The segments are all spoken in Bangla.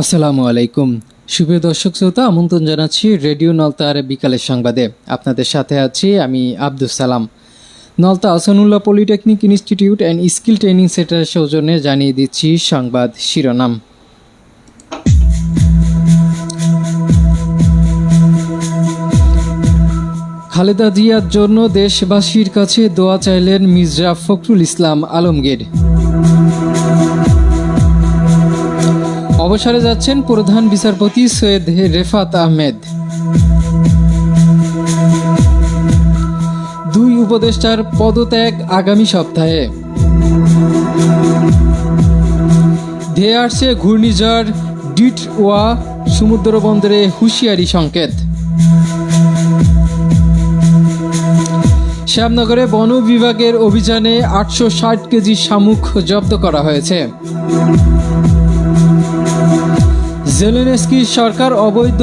আসসালামু আলাইকুম। সুপ্রিয় দর্শক শ্রোতা, আমন্ত্রণ জানাচ্ছি রেডিও নলতার বিকালের সংবাদে। আপনাদের সাথে আছি আমি Abdul Salam. Nalta Ahsanullah polytechnic institute and skill training সেন্টারের সৌজন্যে জানিয়ে দিচ্ছি সংবাদ শিরোনাম। খালেদা জিয়ার জন্য দেশবাসীর কাছে দোয়া চাইলেন মির্জা ফখরুল ইসলাম আলমগীর। অবসরে যাচ্ছেন প্রধান বিচারপতি সৈয়দ রেফাত আহমেদ। দুই উপদেষ্টার পদত্যাগ আগামী সপ্তাহে। ধেয়ে আসছে ঘূর্ণিঝড় ডিট ওয়া সমুদ্র বন্দরে হুঁশিয়ারি সংকেত। শ্যামনগরে বন বিভাগের অভিযানে আটশো ষাট কেজি শামুক জব্দ করা হয়েছে। জেলেনস্কির সরকার অবৈধ,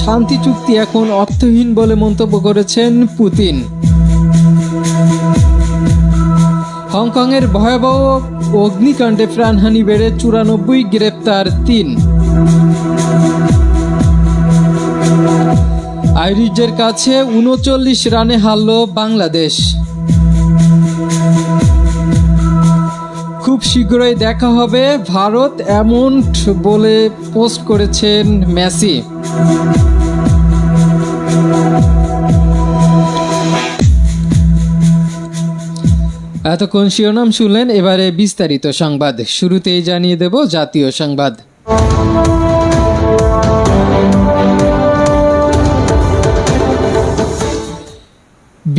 শান্তি চুক্তি এখন অর্থহীন বলে মন্তব্য করেছেন পুতিন। হংকংয়ের ভয়াবহ অগ্নিকাণ্ডে প্রাণহানি বেড়ে চুরানব্বই গ্রেপ্তার তিন। আইরিজের কাছে উনচল্লিশ রানে হারল বাংলাদেশ। খুব শীঘ্রই দেখা হবে ভারত এমন বলে পোস্ট করেছেন মেসি। এতক্ষণ শিরোনাম শুনলেন এবারে বিস্তারিত সংবাদ। শুরুতেই জানিয়ে দেব জাতীয় সংবাদ।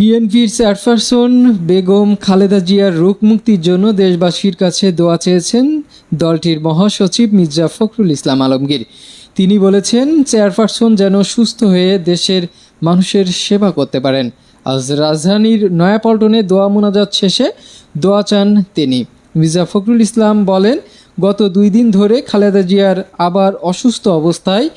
বিএনপির চেয়ারপারসন বেগম খালেদা জিয়ার রোগ মুক্তির জন্য দেশবাসীর কাছে দোয়া চেয়েছেন দলটির মহাসচিব মির্জা ফখরুল ইসলাম আলমগীর। তিনি বলেছেন, চেয়ারপারসন যেন সুস্থ হয়ে দেশের মানুষের সেবা করতে পারেন। আজ রাজধানীর নয়াপল্টনে দোয়া মোনাজাত শেষে দোয়া চান তিনি। মির্জা ফখরুল ইসলাম বলেন, গত দুই দিন ধরে খালেদা জিয়ার আবার অসুস্থ অবস্থায়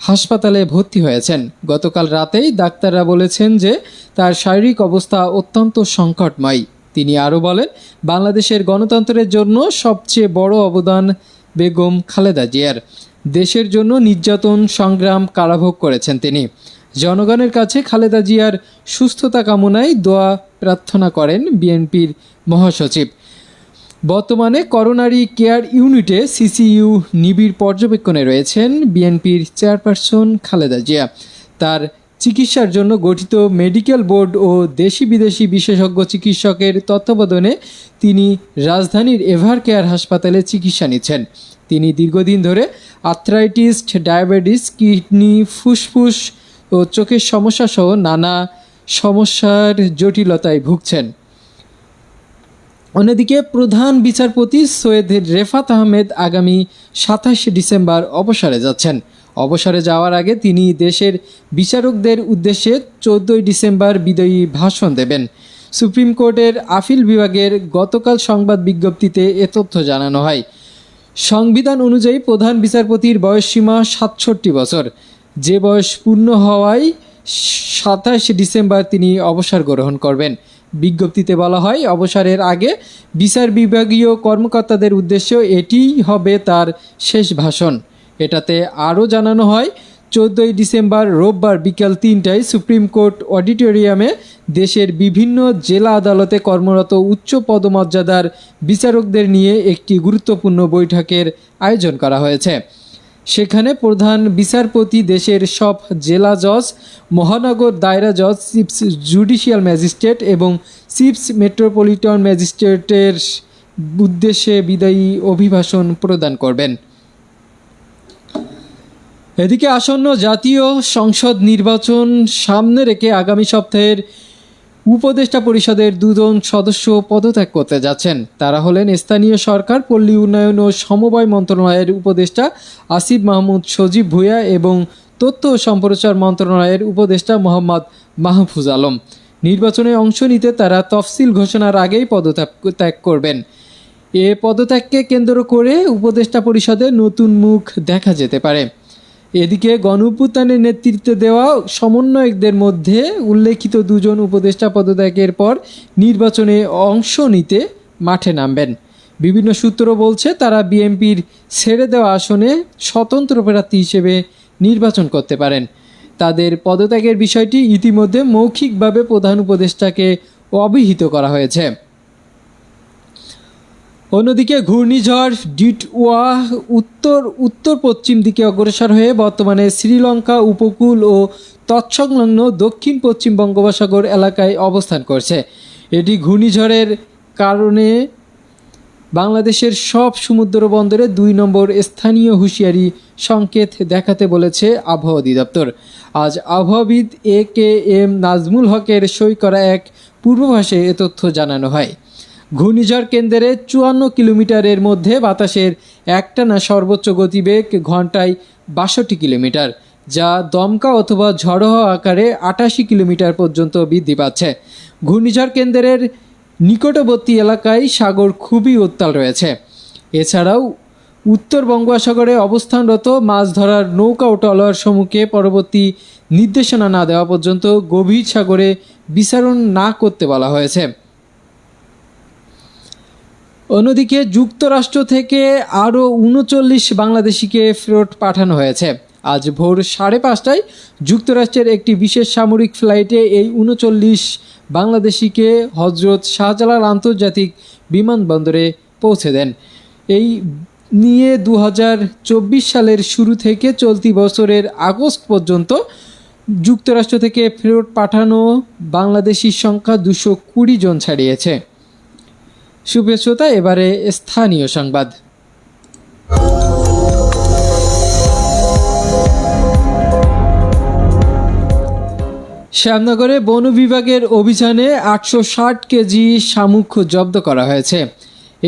হাসপাতালে ভর্তি হয়েছেন। গতকাল রাতেই ডাক্তাররা বলেছেন যে, তার শারীরিক অবস্থা অত্যন্ত সংকটময়। তিনি আরও বলেন, বাংলাদেশের গণতন্ত্রের জন্য সবচেয়ে বড় অবদান বেগম খালেদা জিয়ার। দেশের জন্য নির্যাতন, সংগ্রাম কারাভোগ করেছেন তিনি। জনগণের কাছে খালেদা জিয়ার সুস্থতা কামনায় দোয়া প্রার্থনা করেন বিএনপির মহাসচিব। বর্তমানে করোনারি কেয়ার ইউনিটে সিসিইউ নিবিড় পর্যবেক্ষণে রয়েছেন বিএনপির চেয়ারপারসন খালেদা জিয়া। তার চিকিৎসার জন্য গঠিত মেডিকেল বোর্ড ও দেশি বিদেশি বিশেষজ্ঞ চিকিৎসকের তত্ত্বাবধানে তিনি রাজধানীর এভার কেয়ার হাসপাতালে চিকিৎসা নিচ্ছেন। তিনি দীর্ঘদিন ধরে আর্থ্রাইটিস, ডায়াবেটিস, কিডনি, ফুসফুস ও চোখের সমস্যা সহ নানা সমস্যার জটিলতায় ভুগছেন। অন্যদিকে প্রধান বিচারপতি সৈয়দ রেফাত আহমেদ আগামী সাতাশ ডিসেম্বর অবসরে যাচ্ছেন। অবসরে যাওয়ার আগে তিনি দেশের বিচারকদের উদ্দেশ্যে চোদ্দই ডিসেম্বর বিদায়ী ভাষণ দেবেন। সুপ্রিম কোর্টের আপিল বিভাগের গতকাল সংবাদ বিজ্ঞপ্তিতে এ তথ্য জানানো হয়। সংবিধান অনুযায়ী প্রধান বিচারপতির বয়সসীমা সাতষট্টি বছর। যে বয়স পূর্ণ হওয়ায় সাতাশ ডিসেম্বর তিনি অবসর গ্রহণ করবেন। বিজ্ঞপ্তিতে বলা হয়, অবসরের আগে বিচার বিভাগীয় কর্মকর্তাদের উদ্দেশ্য এটিই হবে তার শেষ ভাষণ। এটাতে আরও জানানো হয়, চোদ্দোই ডিসেম্বর রোববার বিকাল তিনটায় সুপ্রিম কোর্ট অডিটোরিয়ামে দেশের বিভিন্ন জেলা আদালতে কর্মরত উচ্চ পদমর্যাদার বিচারকদের নিয়ে একটি গুরুত্বপূর্ণ বৈঠকের আয়োজন করা হয়েছে। সেখানে প্রধান বিচারপতি দেশের সব জেলা জজ, মহানগর দায়রা জজ, চিফ জুডিশিয়াল ম্যাজিস্ট্রেট এবং চিফস মেট্রোপলিটন ম্যাজিস্ট্রেটের উদ্দেশ্যে বিদায়ী অভিভাষণ প্রদান করবেন। এদিকে আসন্ন জাতীয় সংসদ নির্বাচন সামনে রেখে আগামী সপ্তাহের উপদেষ্টা পরিষদের দুজন সদস্য পদত্যাগ করতে যাচ্ছেন। তারা হলেন স্থানীয় সরকার, পল্লী উন্নয়ন ও সমবায় মন্ত্রণালয়ের উপদেষ্টা আসিফ মাহমুদ সজীব ভুঁইয়া এবং তথ্য ও সম্প্রচার মন্ত্রণালয়ের উপদেষ্টা মোহাম্মদ মাহফুজ আলম। নির্বাচনে অংশ নিতে তারা তফসিল ঘোষণার আগেই পদত্যাগ ত্যাগ করবেন। এ পদত্যাগকে কেন্দ্র করে উপদেষ্টা পরিষদে নতুন মুখ দেখা যেতে পারে। এদিকে গণঅভ্যুত্থানের নেতৃত্ব দেওয়া সমন্বয়কদের মধ্যে উল্লেখিত দুজন উপদেষ্টা পদত্যাগের পর নির্বাচনে অংশ নিতে মাঠে নামবেন। বিভিন্ন সূত্র বলছে তারা বিএনপির ছেড়ে দেওয়া আসনে স্বতন্ত্র প্রার্থী হিসেবে নির্বাচন করতে পারেন। তাদের পদত্যাগের বিষয়টি ইতিমধ্যে মৌখিকভাবে প্রধান উপদেষ্টাকে অবিহিত করা হয়েছে। অন্যদিকে ঘূর্ণিঝড় ডিটওয়া উত্তর উত্তর পশ্চিম দিকে অগ্রসর হয়ে বর্তমানে শ্রীলঙ্কা উপকূল ও তৎসংলগ্ন দক্ষিণ পশ্চিম বঙ্গোপসাগর এলাকায় অবস্থান করছে। এটি ঘূর্ণিঝড়ের কারণে বাংলাদেশের সব সমুদ্র বন্দরে দুই নম্বর স্থানীয় হুঁশিয়ারি সংকেত দেখাতে বলেছে আবহাওয়া অধিদপ্তর। আজ আবহাওয়াবিদ এ কে এম নাজমুল হকের সই করা এক পূর্বাভাসে এ তথ্য জানানো হয়। ঘূর্ণিঝড় কেন্দ্রে চুয়ান্ন কিলোমিটারের মধ্যে বাতাসের একটানা সর্বোচ্চ গতিবেগ ঘন্টায় বাষট্টি কিলোমিটার, যা দমকা অথবা ঝড়ো হওয়া আকারে আটাশি কিলোমিটার পর্যন্ত বৃদ্ধি পাচ্ছে। ঘূর্ণিঝড় কেন্দ্রের নিকটবর্তী এলাকায় সাগর খুবই উত্তাল রয়েছে। এছাড়াও, উত্তর বঙ্গোপসাগরে অবস্থানরত মাছ ধরার নৌকা ও ট্রলার সমূহকে পরবর্তী নির্দেশনা না দেওয়া পর্যন্ত গভীর সাগরে বিচারণ না করতে বলা হয়েছে। অন্যদিকে যুক্তরাষ্ট্র থেকে আরও উনচল্লিশ বাংলাদেশিকে ফেরত পাঠানো হয়েছে। আজ ভোর সাড়ে পাঁচটায় যুক্তরাষ্ট্রের একটি বিশেষ সামরিক ফ্লাইটে এই উনচল্লিশ বাংলাদেশিকে হজরত শাহজালাল আন্তর্জাতিক বিমানবন্দরে পৌঁছে দেন। এই নিয়ে দু হাজার চব্বিশ সালের শুরু থেকে চলতি বছরের আগস্ট পর্যন্ত যুক্তরাষ্ট্র থেকে ফেরত পাঠানো বাংলাদেশির সংখ্যা দুশো কুড়ি জন ছাড়িয়েছে। সুপ্রিয় শ্রোতা, এবারে স্থানীয় সংবাদ। শ্যামনগরে বন বিভাগের অভিযানে আটশো ষাট কেজি শামুক জব্দ করা হয়েছে।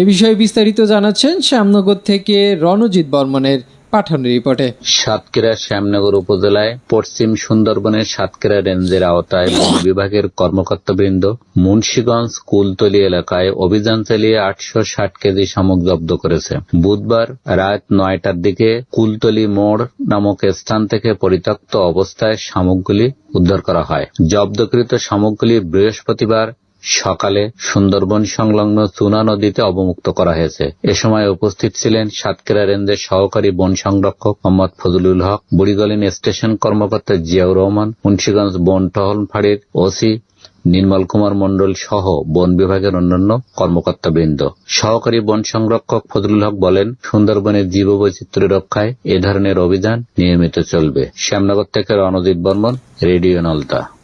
এ বিষয়ে বিস্তারিত জানাচ্ছেন শ্যামনগর থেকে রণজিৎ বর্মনের পাঠানো রিপোর্টে। সাতক্ষীরা শ্যামনগর উপজেলায় পশ্চিম সুন্দরবনের সাতক্ষীরা রেঞ্জের আওতায় বন বিভাগের কর্মকর্তাবৃন্দ মুন্সীগঞ্জ কুলতলি এলাকায় অভিযান চালিয়ে আটশো ষাট কেজি শামুক জব্দ করেছে। বুধবার রাত নয়টার দিকে কুলতলি মোড় নামক স্থান থেকে পরিত্যক্ত অবস্থায় শামুকগুলি উদ্ধার করা হয়। জব্দকৃত শামুকগুলি বৃহস্পতিবার সকালে সুন্দরবন সংলগ্ন চুনা নদীতে অবমুক্ত করা হয়েছে। এ সময় উপস্থিত ছিলেন সাতক্ষীরা রেঞ্জের সহকারী বন সংরক্ষক মোহাম্মদ ফজলুল হক, বুড়িগলিন স্টেশন কর্মকর্তা জিয়াউর রহমান, মুন্সীগঞ্জ বন টহল ফাঁড়ির ওসি নির্মল কুমার মন্ডল সহ বন বিভাগের অন্যান্য কর্মকর্তাবৃন্দ। সহকারী বন সংরক্ষক ফজলুল হক বলেন, সুন্দরবনের জীববৈচিত্র্য রক্ষায় এ ধরনের অভিযান নিয়মিত চলবে। শ্যামনগর থেকে রণজিৎ বর্মন, রেডিও নলতা।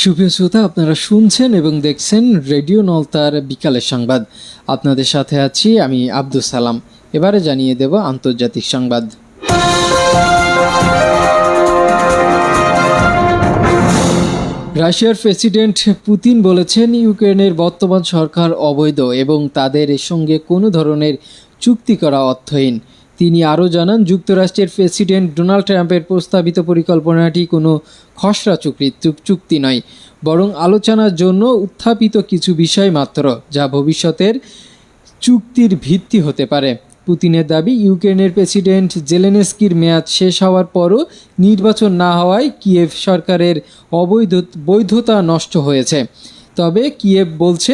সুপ্রিয় শ্রোতা, আপনারা শুনছেন এবং দেখছেন রেডিও নলতার বিকালের সংবাদ। আপনাদের সাথে আছি আমি আব্দুল সালাম। এবারে জানিয়ে দেব আন্তর্জাতিক সংবাদ। রাশিয়ার প্রেসিডেন্ট পুতিন বলেছেন, ইউক্রেনের বর্তমান সরকার অবৈধ এবং তাদের সঙ্গে কোনো ধরনের চুক্তি করা অর্থহীন। তিনি আরও জানান, যুক্তরাষ্ট্রের প্রেসিডেন্ট ডোনাল্ড ট্রাম্পের প্রস্তাবিত পরিকল্পনাটি কোনো খসড়া চুক্তি চুক্তি নয়, বরং আলোচনার জন্য উত্থাপিত কিছু বিষয় মাত্র, যা ভবিষ্যতের চুক্তির ভিত্তি হতে পারে। পুতিনের দাবি, ইউক্রেনের প্রেসিডেন্ট জেলেনেস্কির মেয়াদ শেষ হওয়ার পরও নির্বাচন না হওয়ায় কিয়েভ সরকারের অবৈধ, বৈধতা নষ্ট হয়েছে। তবে কিয়েভ বলছে,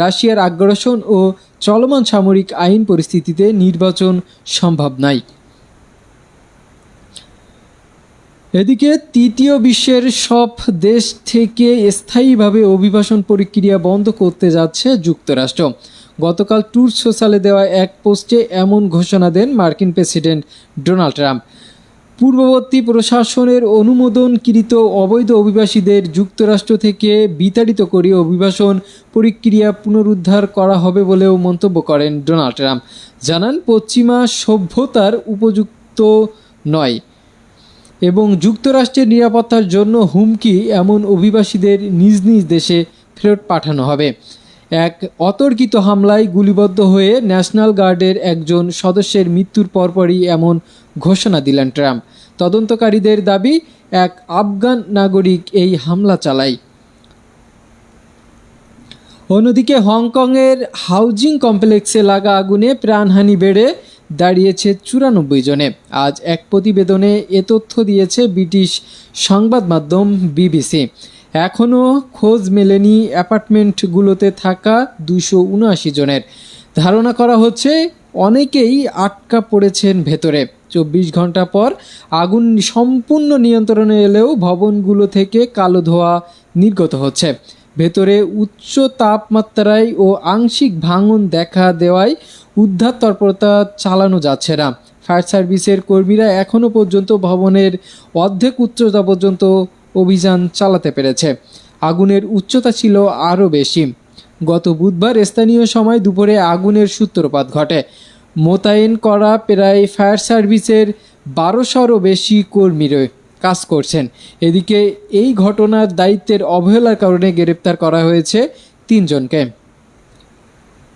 রাশিয়ার আগ্রাসন ও চলমান সামরিক আইন পরিস্থিতিতে নির্বাচন সম্ভব নয় এদিকে তৃতীয় বিশ্বের সব দেশ থেকে স্থায়ীভাবে অভিবাসন প্রক্রিয়া বন্ধ করতে যাচ্ছে যুক্তরাষ্ট্র। গতকাল ট্যুর সোশ্যালে দেওয়া এক পোস্টে এমন ঘোষণা দেন মার্কিন প্রেসিডেন্ট ডোনাল্ড ট্রাম্প। পূর্ববর্তী প্রশাসনের অনুমোদনকৃত অবৈধ অভিবাসীদের যুক্তরাষ্ট্র থেকে বিতাড়িত করে অভিবাসন প্রক্রিয়া পুনরুদ্ধার করা হবে বলেও মন্তব্য করেন ডোনাল্ড ট্রাম্প। জানান, পশ্চিমা সভ্যতার উপযুক্ত নয় এবং যুক্তরাষ্ট্রের নিরাপত্তার জন্য হুমকি এমন অভিবাসীদের নিজ নিজ দেশে ফেরত পাঠানো হবে। এক অতর্কিত হামলায় গুলিবদ্ধ হয়ে ন্যাশনাল গার্ডের একজন সদস্যের মৃত্যুর পরপরই এমন ঘোষণা দিলেন ট্রাম্প। তদন্তকারীদের দাবি, এক আফগান নাগরিক এই হামলা চালায়। অন্যদিকে হংকংয়ের হাউজিং কমপ্লেক্সে লাগা আগুনে প্রাণহানি বেড়ে দাঁড়িয়েছে চুরানব্বই জনে। আজ এক প্রতিবেদনে এ তথ্য দিয়েছে ব্রিটিশ সংবাদ মাধ্যম বিবিসি। এখনও খোঁজ মেলেনি অ্যাপার্টমেন্টগুলোতে থাকা দুশো উনআশি জনের। ধারণা করা হচ্ছে অনেকেই আটকা পড়েছেন ভেতরে। চব্বিশ ঘণ্টা পর আগুন সম্পূর্ণ নিয়ন্ত্রণে এলেও ভবনগুলো থেকে কালো ধোঁয়া নির্গত হচ্ছে। ভেতরে উচ্চ তাপমাত্রায় ও আংশিক ভাঙন দেখা দেওয়ায় উদ্ধার তৎপরতা চালানো যাচ্ছে না। ফায়ার সার্ভিসের কর্মীরা এখনও পর্যন্ত ভবনের অর্ধেক উচ্চতা পর্যন্ত অভিযান চালাতে পেরেছে। আগুনের উচ্চতা ছিল আরও বেশি। গত বুধবার স্থানীয় সময় দুপুরে আগুনের সূত্রপাত ঘটে। মোতায়েন করা প্রায় ফায়ার সার্ভিসের বারোশোরও বেশি কর্মী কাজ করছেন। এদিকে এই ঘটনার দায়িত্বের অবহেলার কারণে গ্রেপ্তার করা হয়েছে তিনজনকে।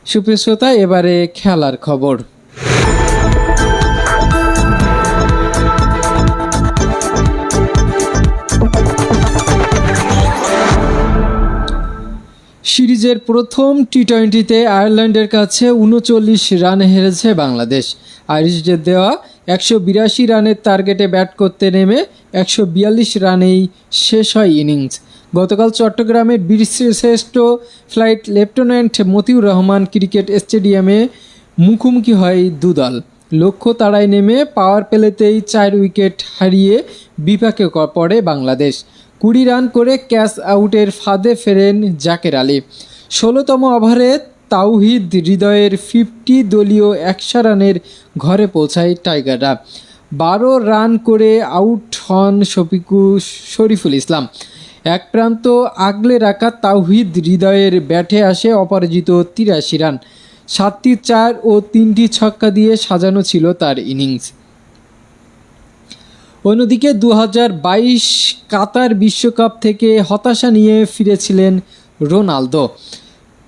সুপ্রিয় শ্রোতা, এবারে খেলার খবর। সিরিজের প্রথম টি টোয়েন্টিতে আয়ারল্যান্ডের কাছে উনচল্লিশ রানে হেরেছে বাংলাদেশ। আইরিশদের দেওয়া একশো বিরাশি রানের টার্গেটে ব্যাট করতে নেমে একশো বিয়াল্লিশ রানেই শেষ হয় ইনিংস। গতকাল চট্টগ্রামের বীরশ্রেষ্ঠ flight lieutenant Matiur Rahman cricket স্টেডিয়ামে মুখোমুখি হয় দুদল। লক্ষ্য তাড়ায় নেমে পাওয়ার প্লেতেই চার উইকেট হারিয়ে বিপাকে পড়ে বাংলাদেশ। কুড়ি রান করে ক্যাচ আউটের ফাঁদে ফেরেন জাকের আলী। ষোলোতম ওভারে তাওহিদ হৃদয়ের ফিফটি দলীয় একশো রানের ঘরে পৌঁছায় টাইগাররা। বারো রান করে আউট হন শফিকু শরীফুল ইসলাম। এক প্রান্ত আগলে রাখা তাওহিদ হৃদয়ের ব্যাটে আসে অপরাজিত তিরাশি রান। সাতটি চার ও তিনটি ছক্কা দিয়ে সাজানো ছিল তার ইনিংস। অন্যদিকে দু কাতার বিশ্বকাপ থেকে হতাশা নিয়ে ফিরেছিলেন রোনালদো।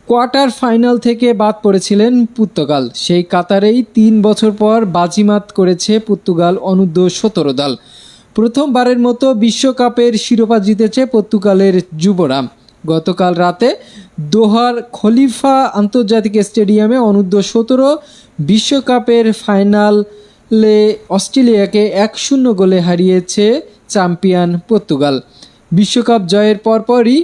কোয়ার্টার ফাইনাল থেকে বাদ পড়েছিলেন পর্তুগাল। সেই কাতারেই তিন বছর পর বাজিমাত করেছে পর্তুগাল অনূর্ধ্ব সতেরো দল। প্রথমবারের মতো বিশ্বকাপের শিরোপা জিতেছে পর্তুগালের যুবরা। গতকাল রাতে দোহার খলিফা আন্তর্জাতিক স্টেডিয়ামে অনূর্ধ্ব সতেরো বিশ্বকাপের ফাইনালে অস্ট্রেলিয়াকে এক শূন্য গোলে হারিয়েছে চ্যাম্পিয়ন পর্তুগাল। বিশ্বকাপ জয়ের পরপরই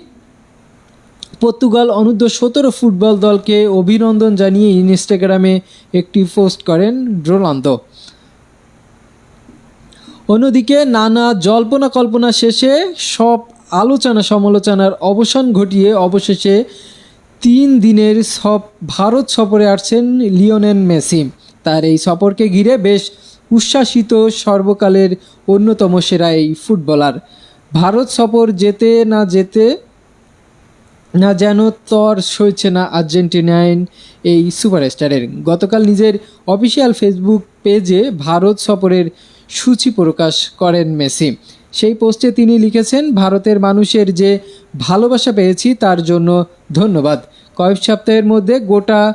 পর্তুগাল অনূর্ধ্ব সতেরো ফুটবল দলকে অভিনন্দন জানিয়ে ইনস্টাগ্রামে একটি পোস্ট করেন রোনালদো। অন্যদিকে নানা জল্পনা কল্পনা শেষে সব আলোচনা সমালোচনার অবসান ঘটিয়ে অবশেষে তিন দিনের সব ভারত সফরে আসছেন লিওনেল মেসি। তার এই সফরকে ঘিরে বেশ উচ্ছ্বাসিত সর্বকালের অন্যতম সেরা এই ফুটবলার। ভারত সফর যেতে না যেতে না যেন তর সইছে না আর্জেন্টিনাইন এই সুপারস্টারের। গতকাল নিজের অফিসিয়াল ফেসবুক পেজে ভারত সফরের সূচি প্রকাশ করেন মেসি। সেই পোস্টে তিনি লিখেছেন, ভারতের মানুষের যে ভালোবাসা পেয়েছি তার জন্য ধন্যবাদ। কয়েক সপ্তাহের মধ্যে গোটা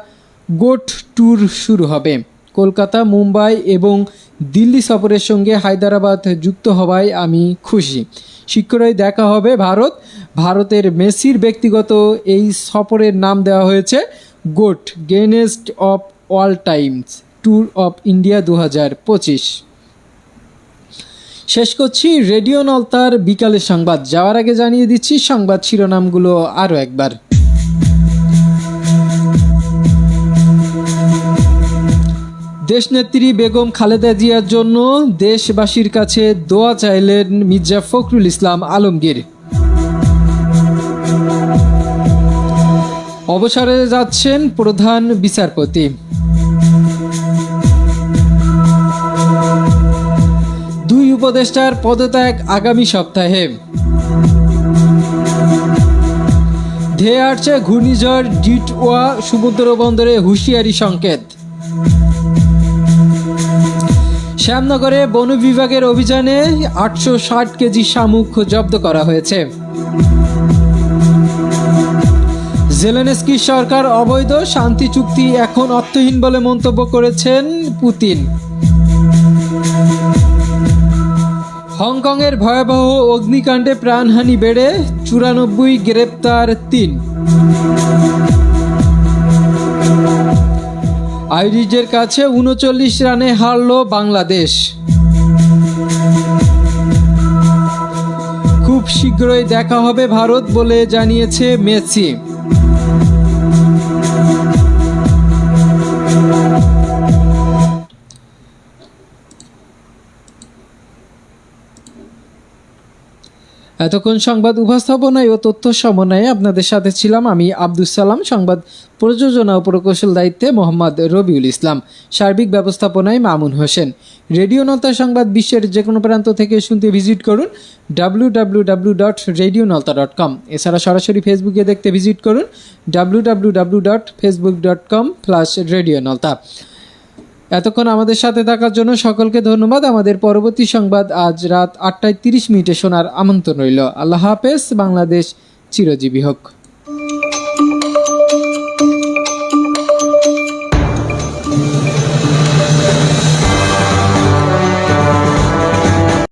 গোট ট্যুর শুরু হবে। কলকাতা, মুম্বাই এবং দিল্লি সফরের সঙ্গে হায়দ্রাবাদ যুক্ত হওয়ায় আমি খুশি। শীঘ্রই দেখা হবে ভারত। ভারতের মেসির ব্যক্তিগত এই সফরের নাম দেওয়া হয়েছে goat greatest of all times, tour of India দু হাজার পঁচিশ। শেষ করছি রেডিও নলতার বিকালের সংবাদ। যাওয়ার আগে জানিয়ে দিচ্ছি সংবাদ শিরোনামগুলো আরও একবার। দেশনেত্রী বেগম খালেদা জিয়ার জন্য দেশবাসীর কাছে দোয়া চাইলেন মির্জা ফখরুল ইসলাম আলমগীর। অবসরে যাচ্ছেন প্রধান বিচারপতি। দুই উপদেষ্টার পদত্যাগ আগামী সপ্তাহে। ধেয়ে আসছে ঘূর্ণিঝড় ডিটওয়া সমুদ্র বন্দরে হুঁশিয়ারি সংকেত। শ্যামনগরে বন বিভাগের অভিযানে আটশো ষাট কেজি শামুক জব্দ করা হয়েছে। জেলেনস্কি সরকার অবৈধ শান্তি চুক্তি এখন অর্থহীন বলে মন্তব্য করেছেন পুতিন। হংকংয়ের ভয়াবহ অগ্নিকাণ্ডে প্রাণহানি বেড়ে চুরানব্বই গ্রেপ্তার তিন। আইরিজের কাছে উনচল্লিশ রানে হারল বাংলাদেশ। খুব শীঘ্রই দেখা হবে ভারত বলে জানিয়েছে মেসি। এতক্ষণ সংবাদ উপস্থাপনায় ও তথ্য সমন্বয়ে আপনাদের সাথে ছিলাম আমি আব্দুল সালাম। সংবাদ প্রযোজনা ও প্রকৌশল দায়িত্বে মোহাম্মদ রবিউল ইসলাম। সার্বিক ব্যবস্থাপনায় মামুন হোসেন। রেডিও নলতা সংবাদ বিশ্বের যে কোনো প্রান্ত থেকে শুনতে ভিজিট করুন W W W dot radio Nalta dot com এছাড়া সরাসরি ফেসবুকে দেখতে ভিজিট করুন W W W dot Facebook dot com plus radio Nalta এতক্ষণ আমাদের সাথে থাকার জন্য সকলকে ধন্যবাদ। আমাদের পরবর্তী সংবাদ আজ রাত আটটায় তিরিশ মিনিটে শোনার আমন্ত্রণ রইল। আল্লাহ হাফেজ। বাংলাদেশ চিরজীবী হোক।